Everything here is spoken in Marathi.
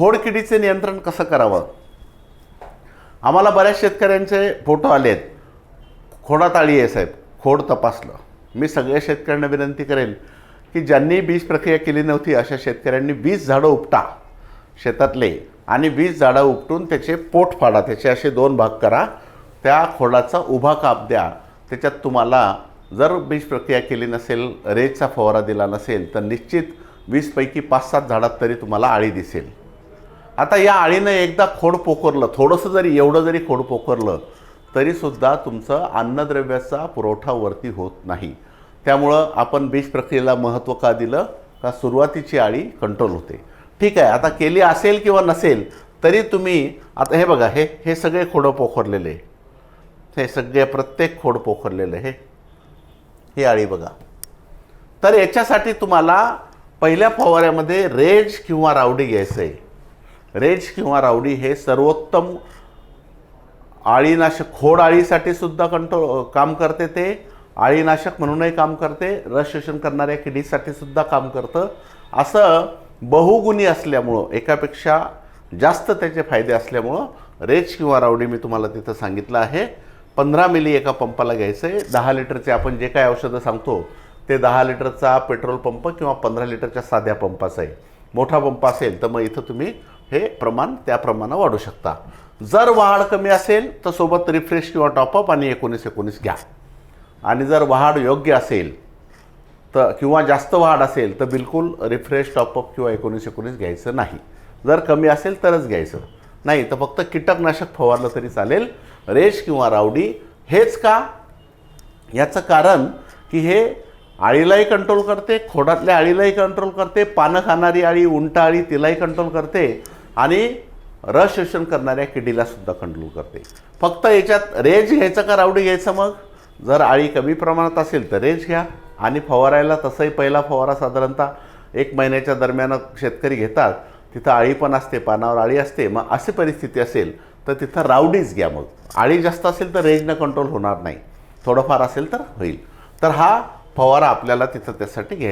खोडकिडीचे नियंत्रण कसं करावं? आम्हाला बऱ्याच शेतकऱ्यांचे फोटो आले आहेत खोडात आळी आहे साहेब. खोड तपासलं. मी सगळ्या शेतकऱ्यांना विनंती करेन की ज्यांनी बीज प्रक्रिया केली नव्हती अशा शेतकऱ्यांनी वीस झाडं उपटा शेतातले आणि वीस झाडं उपटून त्याचे पोट फाडा. त्याचे असे दोन भाग करा. त्या खोडाचा उभा काप द्या. त्याच्यात तुम्हाला जर बीज प्रक्रिया केली नसेल रेजचा फवारा दिला नसेल तर निश्चित वीसपैकी पाच सात झाडात तरी तुम्हाला आळी दिसेल. आता या आळीनं एकदा खोड पोखरलं थोडंसं जरी एवढं जरी खोड पोखरलं तरीसुद्धा तुमचं अन्नद्रव्याचा पुरवठा वरती होत नाही. त्यामुळं आपण बीज प्रक्रियेला महत्त्व का दिलं? का सुरुवातीची आळी कंट्रोल होते. ठीक आहे आता केली असेल किंवा नसेल तरी तुम्ही आता हे बघा हे हे सगळे खोडं पोखरलेले. हे सगळे प्रत्येक खोड पोखरलेले हे. ही आळी बघा. तर याच्यासाठी तुम्हाला पहिल्या फवाऱ्यामध्ये रेज किंवा रावडी घ्यायचं आहे रेज किंवा रावडी हे सर्वोत्तम आळीनाशक खोड आळीसाठी सुद्धा कंट्रोल काम करते ते. आळीनाशक म्हणूनही काम करते. रस शोषण करणाऱ्या किडीसाठी सुद्धा काम करतं. असं बहुगुणी असल्यामुळं एकापेक्षा जास्त त्याचे फायदे असल्यामुळं रेज किंवा रावडी मी तुम्हाला तिथं सांगितलं आहे. पंधरा मिली एका पंपाला घ्यायचं आहे. दहा लिटरचे आपण जे काय औषधं सांगतो ते दहा लिटरचा पेट्रोल पंप किंवा पंधरा लिटरच्या साध्या पंपाचा आहे. मोठा पंप असेल तर मग इथं तुम्ही हे प्रमाण त्याप्रमाणे वाढू शकता. जर वाढ कमी असेल तर सोबत रिफ्रेश किंवा टॉपअप आणि एकोणीस एकोणीस घ्या. आणि जर वाढ योग्य असेल तर किंवा जास्त वाढ असेल तर बिलकुल रिफ्रेश टॉपअप किंवा एकोणीस एकोणीस घ्यायचं नाही. जर कमी असेल तरच घ्यायचं. नाही तर फक्त कीटकनाशक फवारलं तरी चालेल. रेश किंवा रावडी हेच का? याचं कारण की हे आळीलाही कंट्रोल करते खोडातल्या आळीलाही कंट्रोल करते पानं खाणारी आळी उंट आळी तिलाही कंट्रोल करते. आणि रस शोषण करणाऱ्या किडीला सुद्धा कंट्रोल करते. फक्त याच्यात रेज घ्यायचं का रावडी घ्यायचं मग? जर आळी कमी प्रमाणात असेल तर रेज घ्या. आणि फवारायला तसंही पहिला फवारा साधारणतः एक महिन्याच्या दरम्यान शेतकरी घेतात. तिथं आळी पण असते पानावर आळी असते. मग अशी परिस्थिती असेल तर तिथं रावडीच घ्या मग. आळी जास्त असेल तर रेंजनं कंट्रोल होणार नाही. थोडंफार असेल तर होईल. तर हा फवारा आपल्याला तिथं त्यासाठी घ्यायचा